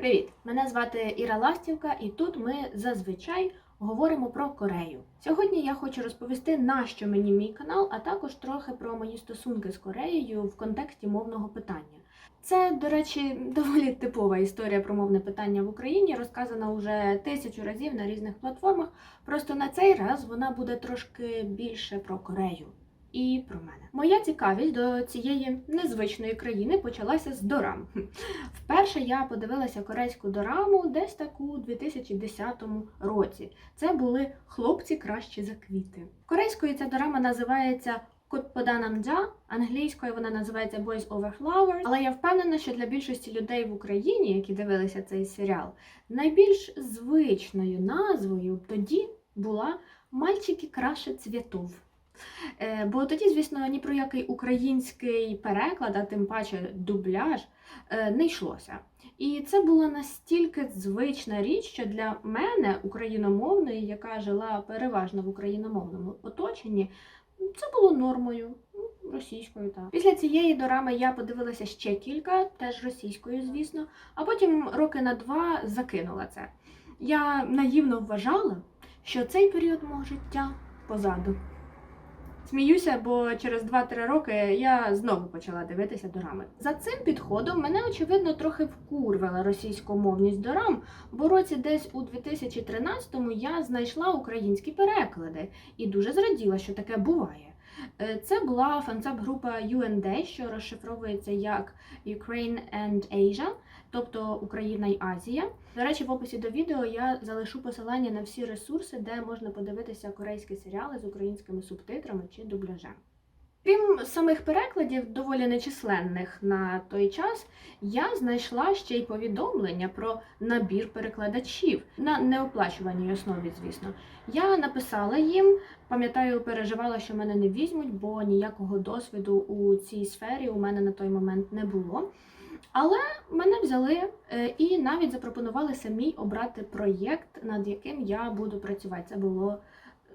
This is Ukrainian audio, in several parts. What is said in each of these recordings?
Привіт! Мене звати Іра Ластівка, і тут ми зазвичай говоримо про Корею. Сьогодні я хочу розповісти, на що мені мій канал, а також трохи про мої стосунки з Кореєю в контексті мовного питання. Це, до речі, доволі типова історія про мовне питання в Україні, розказана уже тисячу разів на різних платформах. Просто на цей раз вона буде трошки більше про Корею і про мене. Моя цікавість до цієї незвичної країни почалася з дорам. Вперше я подивилася корейську дораму десь так у 2010 році. Це були хлопці кращі за квіти. Корейською ця дорама називається Кутподанамджа, англійською вона називається Boys Over Flowers, але я впевнена, що для більшості людей в Україні, які дивилися цей серіал, найбільш звичною назвою тоді була Мальчики краще цвітов. Е, Бо тоді, звісно, ні про який український переклад, а тим паче дубляж, е, не йшлося. І це була настільки звична річ, що для мене, україномовної, яка жила переважно в україномовному оточенні, це було нормою. ну, Російською, так. Після цієї дорами я подивилася ще кілька, теж російською, звісно, а потім роки на два закинула це. Я наївно вважала, що цей період мого життя позаду. Сміюся, бо через 2-3 роки я знову почала дивитися дорами. За цим підходом мене очевидно трохи вкурвила російськомовність дорам, бо році десь у 2013-му я знайшла українські переклади і дуже зраділа, що таке буває. Е, Це була фанцап-група UND, що розшифровується як Ukraine and Asia, тобто Україна й Азія. До речі, в описі до відео я залишу посилання на всі ресурси, де можна подивитися корейські серіали з українськими субтитрами чи дубляжем. Крім самих перекладів, доволі нечисленних на той час, я знайшла ще й повідомлення про набір перекладачів на неоплачуваній основі, звісно. Я написала їм, пам'ятаю, переживала, що мене не візьмуть, бо ніякого досвіду у цій сфері у мене на той момент не було. Але мене взяли е, і навіть запропонували самі обрати проєкт, над яким я буду працювати. Це було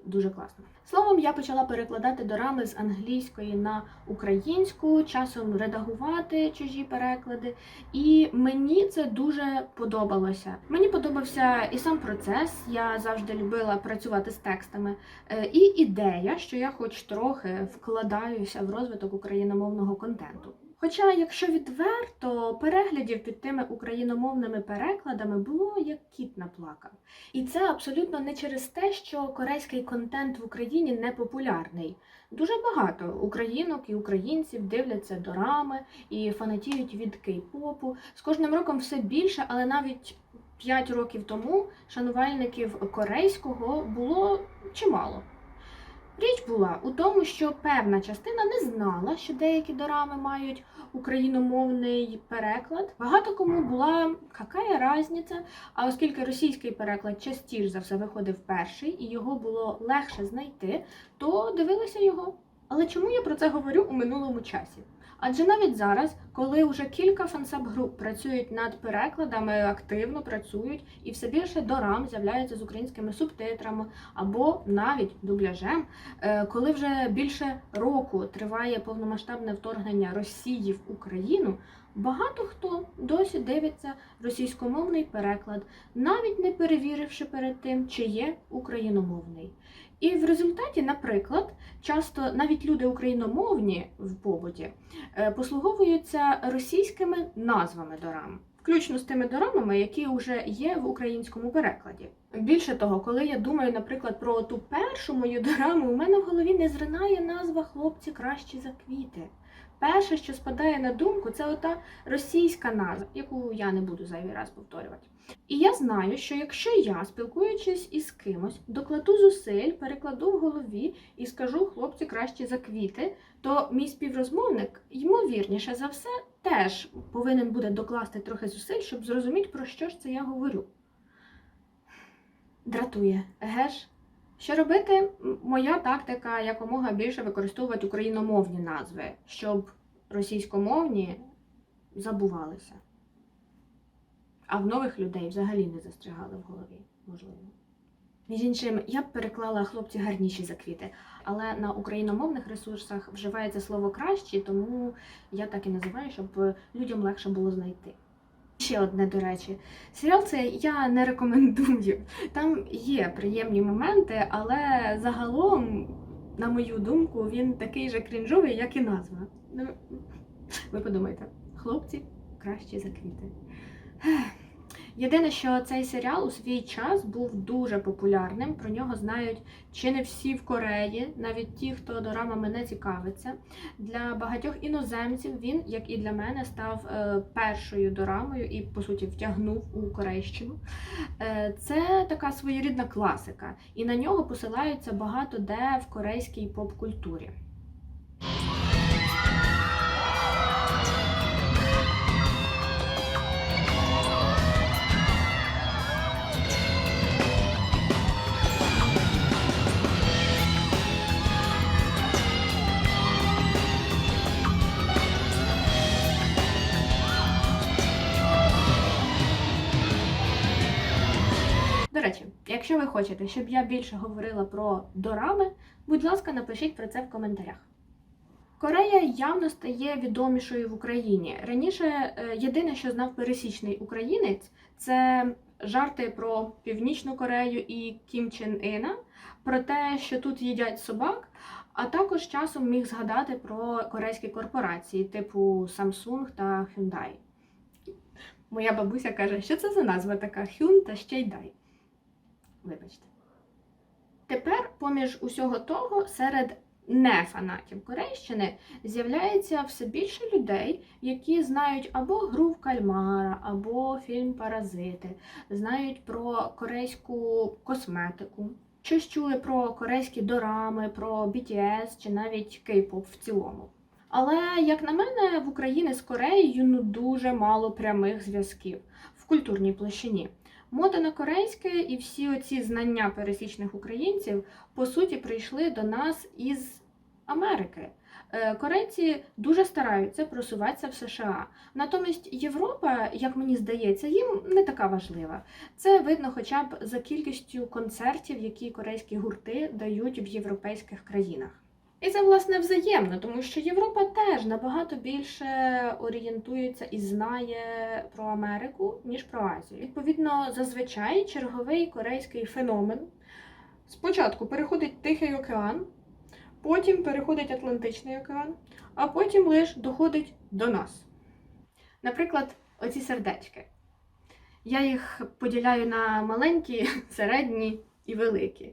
дуже класно. Словом, я почала перекладати дорами з англійської на українську, часом редагувати чужі переклади, і мені це дуже подобалося. Мені подобався і сам процес. Я завжди любила працювати з текстами, е, і ідея, що я хоч трохи вкладаюся в розвиток україномовного контенту. Хоча, якщо відверто, переглядів під тими україномовними перекладами було як кіт наплакав. І це абсолютно не через те, що корейський контент в Україні не популярний. Дуже багато українок і українців дивляться дорами і фанатіють від кей-попу. З кожним роком все більше, але навіть 5 років тому шанувальників корейського було чимало. Річ була у тому, що певна частина не знала, що деякі дорами мають україномовний переклад. Багато кому була какая разниця, а оскільки російський переклад частіше за все виходив перший і його було легше знайти, то дивилися його. Але чому я про це говорю у минулому часі? Адже навіть зараз, коли вже кілька фансаб-груп працюють над перекладами, активно працюють, і все більше дорам з'являються з українськими субтитрами або навіть дубляжем, е, коли вже більше року триває повномасштабне вторгнення Росії в Україну, багато хто досі дивиться російськомовний переклад, навіть не перевіривши перед тим, чи є україномовний. І в результаті, наприклад, часто навіть люди україномовні в побуті е, послуговуються російськими назвами дорам, включно з тими дорамами, які вже є в українському перекладі. Більше того, коли я думаю, наприклад, про ту першу мою дораму, у мене в голові не зринає назва Хлопці кращі за квіти. Перше, що спадає на думку, це ота російська назва, яку я не буду зайвий раз повторювати. І я знаю, що якщо я, спілкуючись із кимось, докладу зусиль, перекладу в голові і скажу хлопці кращі за квіти, то мій співрозмовник, ймовірніше за все, теж повинен буде докласти трохи зусиль, щоб зрозуміти, про що ж це я говорю. Дратує, еге ж? Що робити? Моя тактика якомога більше використовувати україномовні назви, щоб російськомовні забувалися. А в нових людей взагалі не застрягали в голові, можливо. Між іншим, я б переклала хлопці гарніші за квіти, але на україномовних ресурсах вживається слово кращі, тому я так і називаю, щоб людям легше було знайти. Ще одне, до речі, серіал це я не рекомендую. Там є приємні моменти, але загалом, на мою думку, він такий же крінжовий, як і назва. Ну, ви подумайте, хлопці кращі за квіти. Єдине, що цей серіал у свій час був дуже популярним. Про нього знають чи не всі в Кореї, навіть ті, хто дорамами не цікавиться. Для багатьох іноземців він, як і для мене, став е, першою дорамою і, по суті, втягнув у Корейщину. Е, це така своєрідна класика, і на нього посилаються багато де в корейській поп-культурі. Якщо ви хочете, щоб я більше говорила про дорами, будь ласка, напишіть про це в коментарях. Корея явно стає відомішою в Україні. Раніше е, єдине, що знав пересічний українець, це жарти про Північну Корею і Кім Чен Іна, про те, що тут їдять собак, а також часом міг згадати про корейські корпорації, типу Samsung та Hyundai. Моя бабуся каже, що це за назва така Hyun та ще й дай. Вибачте. Тепер, поміж усього того, серед нефанатів Корейщини з'являється все більше людей, які знають або гру в кальмара, або фільм Паразити, знають про корейську косметику, щось чули про корейські дорами, про BTS чи навіть кей-поп в цілому. Але, як на мене, в Україні з Кореєю ну дуже мало прямих зв'язків в культурній площині. Мода на корейське і всі оці знання пересічних українців по суті прийшли до нас із Америки. Е, Корейці дуже стараються просуватися в США. Натомість Європа, як мені здається, їм не така важлива. Це видно хоча б за кількістю концертів, які корейські гурти дають в європейських країнах. І це власне взаємно, тому що Європа теж набагато більше орієнтується і знає про Америку, ніж про Азію. Відповідно, зазвичай черговий корейський феномен спочатку переходить Тихий океан, потім переходить Атлантичний океан, а потім лише доходить до нас. Наприклад, оці сердечки. Я їх поділяю на маленькі, середні і великі.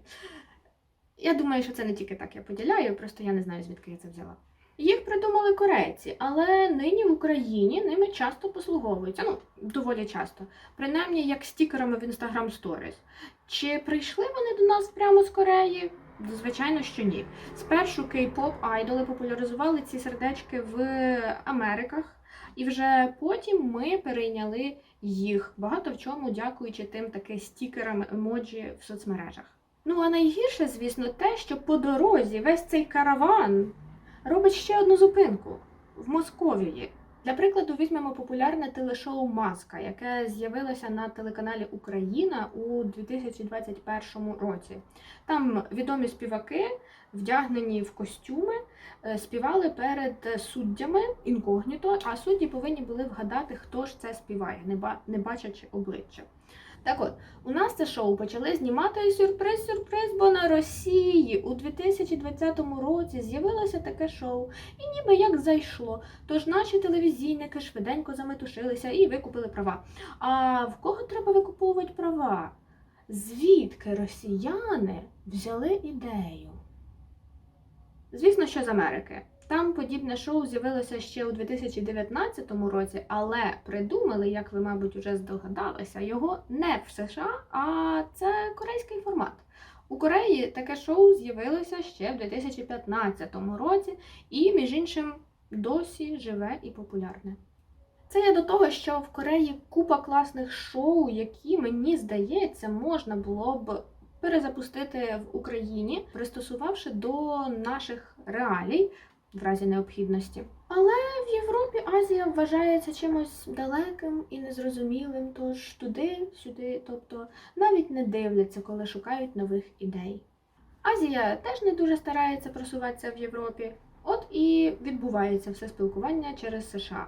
Я думаю, що це не тільки так я поділяю, просто я не знаю, звідки я це взяла. Їх придумали корейці, але нині в Україні ними часто послуговуються. Ну, доволі часто. Принаймні, як стікерами в Instagram Stories. Чи прийшли вони до нас прямо з Кореї? Звичайно, що ні. Спершу кей-поп айдоли популяризували ці сердечки в Америках, і вже потім ми перейняли їх багато в чому, дякуючи тим таки стікерам емоджі в соцмережах. Ну а найгірше, звісно, те, що по дорозі весь цей караван робить ще одну зупинку в Московії. Для прикладу, візьмемо популярне телешоу Маска, яке з'явилося на телеканалі Україна у 2021 році. Там відомі співаки, вдягнені в костюми, е, співали перед суддями інкогніто, а судді повинні були вгадати, хто ж це співає, не бачачи обличчя. Так от, у нас це шоу почали знімати і сюрприз-сюрприз, бо на Росії у 2020 році з'явилося таке шоу, і ніби як зайшло. Тож наші телевізійники швиденько заметушилися і викупили права. А в кого треба викуповувати права? Звідки росіяни взяли ідею? Звісно, що з Америки. Там подібне шоу з'явилося ще у 2019 році, але придумали, як ви, мабуть, вже здогадалися, його не в США, а це корейський формат. У Кореї таке шоу з'явилося ще в 2015 році, і, між іншим, досі живе і популярне. Це я до того, що в Кореї купа класних шоу, які, мені здається, можна було б перезапустити в Україні, пристосувавши до наших реалій в разі необхідності. Але в Європі Азія вважається чимось далеким і незрозумілим, тож туди-сюди, тобто навіть не дивляться, коли шукають нових ідей. Азія теж не дуже старається просуватися в Європі, от і відбувається все спілкування через США.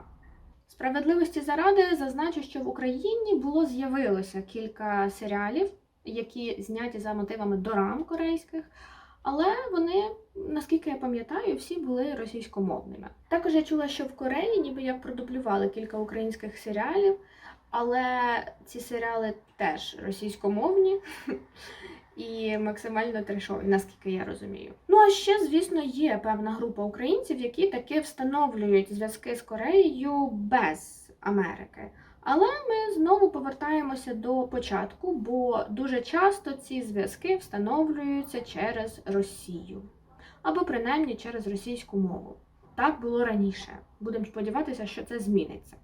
Справедливості заради зазначу, що в Україні було з'явилося кілька серіалів, які зняті за мотивами дорам корейських, але вони, наскільки я пам'ятаю, всі були російськомовними. Також я чула, що в Кореї ніби як продублювали кілька українських серіалів, але ці серіали теж російськомовні. І максимально трешові, наскільки я розумію. Ну а ще, звісно, є певна група українців, які таки встановлюють зв'язки з Кореєю без Америки. Але ми знову повертаємося до початку, бо дуже часто ці зв'язки встановлюються через Росію або принаймні через російську мову. Так було раніше. Будемо сподіватися, що це зміниться.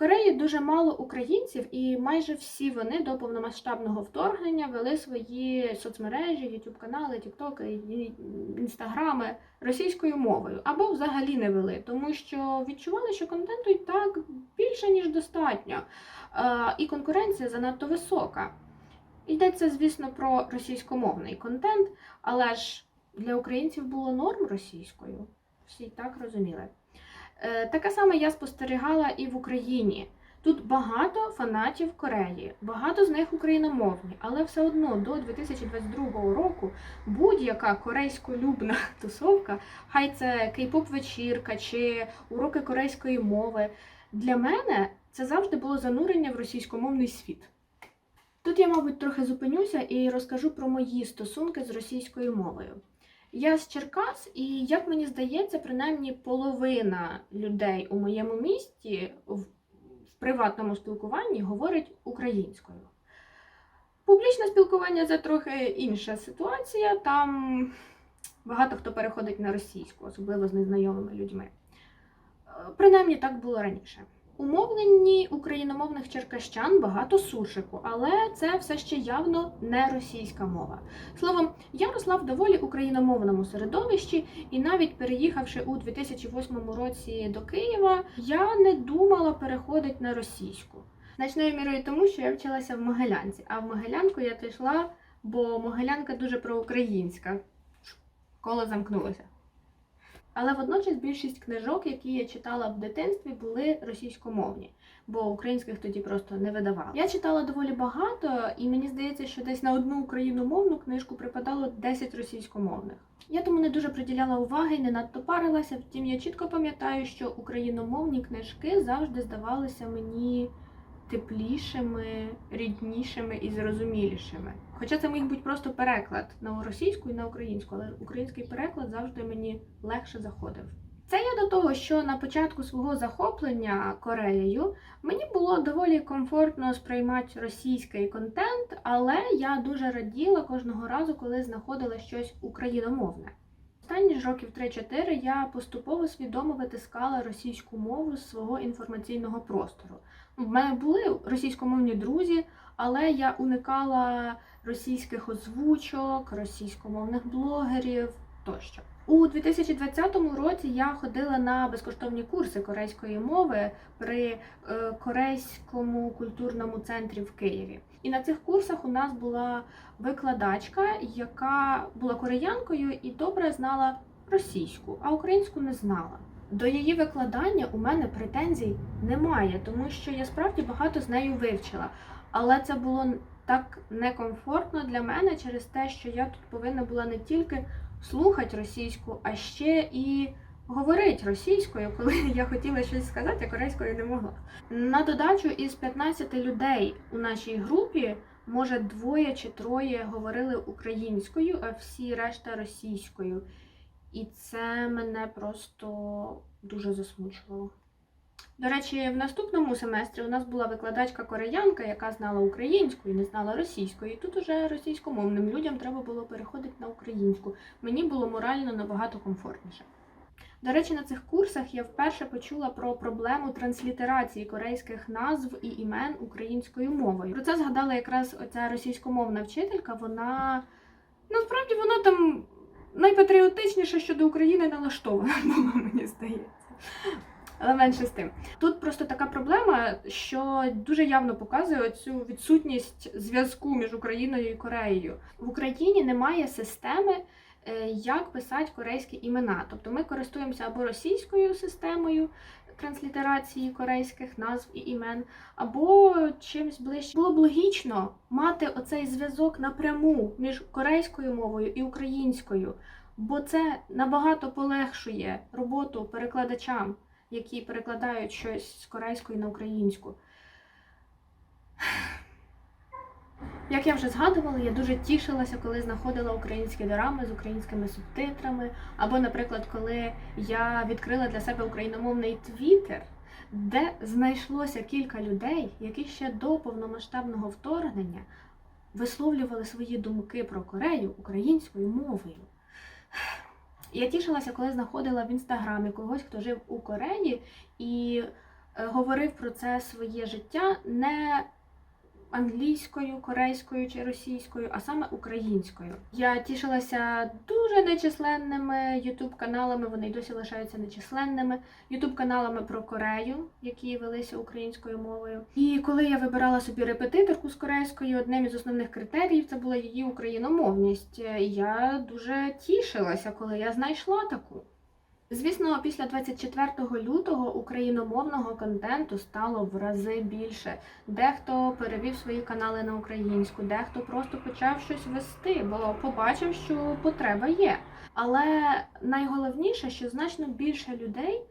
Кореї дуже мало українців, і майже всі вони до повномасштабного вторгнення вели свої соцмережі, youtube канали, тіктоки, інстаграми російською мовою або взагалі не вели, тому що відчували, що контенту і так більше ніж достатньо, Е, і конкуренція занадто висока. Йдеться, звісно, про російськомовний контент, але ж для українців було норм російською. Всі так розуміли. Е, Таке саме я спостерігала і в Україні. Тут багато фанатів Кореї, багато з них україномовні, але все одно до 2022 року будь-яка корейськолюбна тусовка, хай це кей-поп вечірка чи уроки корейської мови. Для мене це завжди було занурення в російськомовний світ. Тут я, мабуть, трохи зупинюся і розкажу про мої стосунки з російською мовою. Я з Черкас, і як мені здається, принаймні половина людей у моєму місті в, приватному спілкуванні говорить українською. Публічне спілкування це трохи інша ситуація. Там багато хто переходить на російську, особливо з незнайомими людьми. Е, Принаймні так було раніше. У україномовних черкащан багато сушику, але це все ще явно не російська мова. Словом, я росла в доволі україномовному середовищі, і навіть переїхавши у 2008 році до Києва, я не думала переходити на російську. Значною мірою тому, що я вчилася в Могилянці, а в Могилянку я пішла, бо Могилянка дуже проукраїнська. Коло замкнулося. Але водночас більшість книжок, які я читала в дитинстві, були російськомовні, бо українських тоді просто не видавали. Я читала доволі багато, і мені здається, що десь на одну україномовну книжку припадало 10 російськомовних. Я тому не дуже приділяла уваги, не надто парилася. Втім, я чітко пам'ятаю, що україномовні книжки завжди здавалися мені теплішими, ріднішими і зрозумілішими. Хоча це міг бути просто переклад на російську і на українську, але український переклад завжди мені легше заходив. Це я до того, що на початку свого захоплення Кореєю мені було доволі комфортно сприймати російський контент, але я дуже раділа кожного разу, коли знаходила щось україномовне. Останні ж років 3-4 я поступово свідомо витискала російську мову з свого інформаційного простору. В мене були російськомовні друзі, але я уникала російських озвучок, російськомовних блогерів тощо. У 2020 році я ходила на безкоштовні курси корейської мови при е, корейському культурному центрі в Києві. І на цих курсах у нас була викладачка, яка була кореянкою і добре знала російську, а українську не знала. До її викладання у мене претензій немає, тому що я справді багато з нею вивчила. Але це було так некомфортно для мене через те, що я тут повинна була не тільки слухати російську, а ще і говорити російською, коли я хотіла щось сказати, а корейською не могла. На додачу із 15 людей у нашій групі, може, двоє чи троє говорили українською, а всі решта російською. І це мене просто дуже засмучувало. До речі, в наступному семестрі у нас була викладачка кореянка, яка знала українську і не знала російської. І тут уже російськомовним людям треба було переходити на українську. Мені було морально набагато комфортніше. До речі, на цих курсах я вперше почула про проблему транслітерації корейських назв і імен українською мовою. Про це згадала якраз оця російськомовна вчителька. Вона насправді вона там найпатріотичніша щодо України налаштована була, мені здається. Але менше з тим. Тут просто така проблема, що дуже явно показує цю відсутність зв'язку між Україною і Кореєю. В Україні немає системи як писати корейські імена. Тобто ми користуємося або російською системою транслітерації корейських назв і імен, або чимось ближче. Було б логічно мати оцей зв'язок напряму між корейською мовою і українською, бо це набагато полегшує роботу перекладачам, які перекладають щось з корейської на українську. Як я вже згадувала, я дуже тішилася, коли знаходила українські дорами з українськими субтитрами. Або, наприклад, коли я відкрила для себе україномовний твіттер, де знайшлося кілька людей, які ще до повномасштабного вторгнення висловлювали свої думки про Корею українською мовою. Я тішилася, коли знаходила в інстаграмі когось, хто жив у Кореї і е, говорив про це своє життя не англійською, корейською чи російською, а саме українською. Я тішилася дуже нечисленними ютуб-каналами, вони й досі лишаються нечисленними. Ютуб-каналами про Корею, які велися українською мовою. І коли я вибирала собі репетиторку з корейської, одним із основних критеріїв це була її україномовність. Я дуже тішилася, коли я знайшла таку. Звісно, після 24 лютого україномовного контенту стало в рази більше. Дехто перевів свої канали на українську, дехто просто почав щось вести, бо побачив, що потреба є. Але найголовніше, що значно більше людей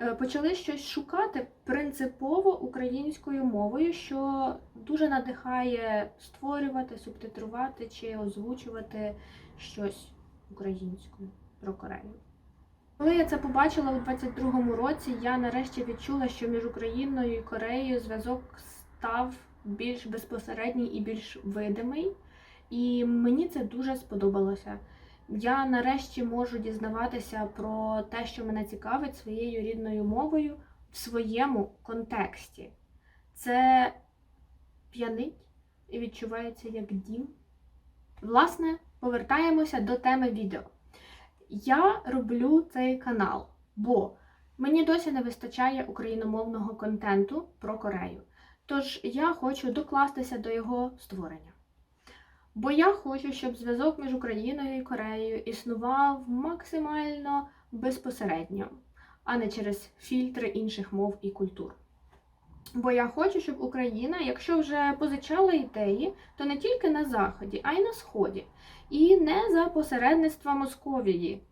е, почали щось шукати принципово українською мовою, що дуже надихає створювати, субтитрувати чи озвучувати щось українською про Корею. Коли я це побачила у 22-му році, я нарешті відчула, що між Україною і Кореєю зв'язок став більш безпосередній і більш видимий. І мені це дуже сподобалося. Я нарешті можу дізнаватися про те, що мене цікавить своєю рідною мовою в своєму контексті. Це п'янить і відчувається як дім. Власне, повертаємося до теми відео. Я роблю цей канал, бо мені досі не вистачає україномовного контенту про Корею. Тож я хочу докластися до його створення. Бо я хочу, щоб зв'язок між Україною і Кореєю існував максимально безпосередньо, а не через фільтри інших мов і культур. Бо я хочу, щоб Україна, якщо вже позичала ідеї, то не тільки на Заході, а й на Сході, і не за посередництва Московії.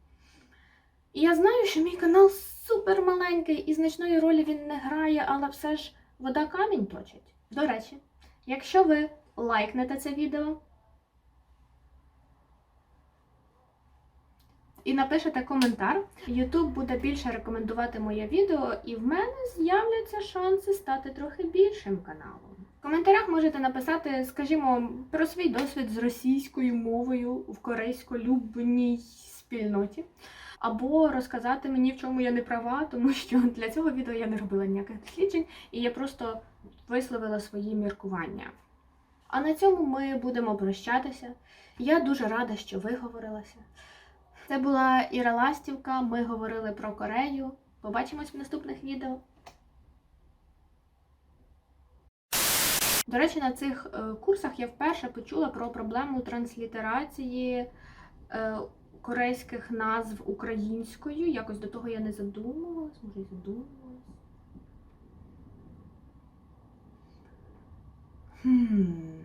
І я знаю, що мій канал супер маленький і значної ролі він не грає, але все ж вода камінь точить. До речі, якщо ви лайкнете це відео і напишете коментар, YouTube буде більше рекомендувати моє відео, і в мене з'являться шанси стати трохи більшим каналом. В коментарях можете написати, скажімо, про свій досвід з російською мовою в корейсько-любній спільноті. Або розказати мені, в чому я не права, тому що для цього відео я не робила ніяких досліджень, і я просто висловила свої міркування. А на цьому ми будемо прощатися. Я дуже рада, що ви говорилися. Це була Іра Ластівка. Ми говорили про Корею. Побачимось в наступних відео. До речі, на цих е, курсах я вперше почула про проблему транслітерації е, корейських назв українською. Якось до того я не задумувалась, може й задумувалась. Хм.